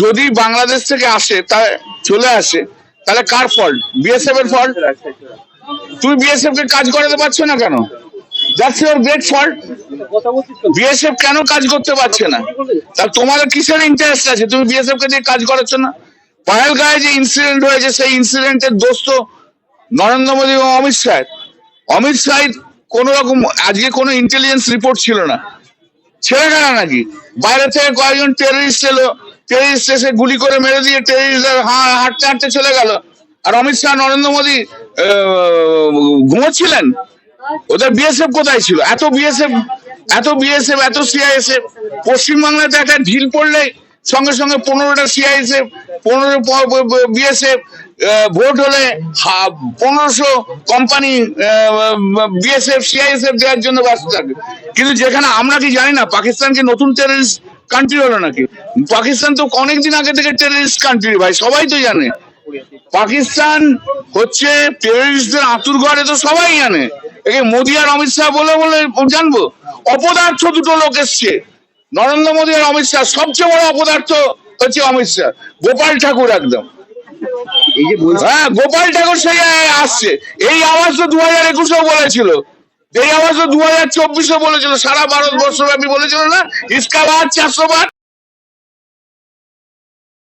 যদি বাংলাদেশ থেকে আসে তা চলে আসে, তাহলে কার ফল্ট বিএসএফ এর ফল্ট তুমি বিএসএফ কে কাজ করাতে পারছ না কেন? That's your great fault BSF কেন কাজ করতে পারছে না? তা তোমাদের কিসের ইন্টারেস্ট আছে? তুমি বিএসএফ কে দিয়ে কাজ করাচ্ছ না? পাহেলগাঁয়ে যে ইনসিডেন্ট হয়েছে, সেই ইনসিডেন্টের দোষ তো নরেন্দ্র মোদী এবং অমিত শাহ। অমিত শাহ কোন রকম, আজকে কোনো ইন্টেলিজেন্স রিপোর্ট ছিল না। ছেড়ে গেল নাকি? বাইরে থেকে কয়েকজন টেররিস্ট এলো টেররিস্ট এসে গুলি করে মেরে দিয়ে টেররিস্ট হাঁটতে হাঁটতে চলে গেল। আর অমিত শাহ, নরেন্দ্র মোদী ঘুমোচ্ছিলেন? ওদের বিএসএফ কোথায় ছিল? এত বিএসএফ এত বিএসএফ এত সিআইএসএফ পশ্চিমবাংলাতে একটা ঢিল পড়লে সঙ্গে সঙ্গে পনেরোটা সিআইএসএফ পনেরো বিএসএফ ভোট হলে পনেরোশো কোম্পানি বিএসএফ সিআইএসএফ দেওয়ার জন্য ব্যস্ত থাকে। কিন্তু যেখানে আমরা কি জানি না, পাকিস্তান কি নতুন টেররিস্ট কান্ট্রি হলো নাকি? পাকিস্তান তো অনেকদিন আগে থেকে টেররিস্ট কান্ট্রি ভাই সবাই তো জানে। পাকিস্তান হচ্ছে টেররিস্টদের আতুর ঘরে তো সবাই জানে। একে মোদী আর অমিত শাহ বলে বলে জানব? অপদার্থ দুটো লোক এসছে। নরেন্দ্র মোদী আর অমিত শাহ সবচেয়ে বড় অপদার্থ হচ্ছে অমিত শাহ। গোপাল ঠাকুর একদম। হ্যাঁ গোপাল ঠাকুর সেই আসছে। এই আওয়াজ তো দু হাজার একুশেও বলেছিল। এই আওয়াজ তো দু হাজার চব্বিশে বলেছিল, সারা ভারতবর্ষ ব্যাপী বলেছিল না? ইসকা বাদ চারশো বার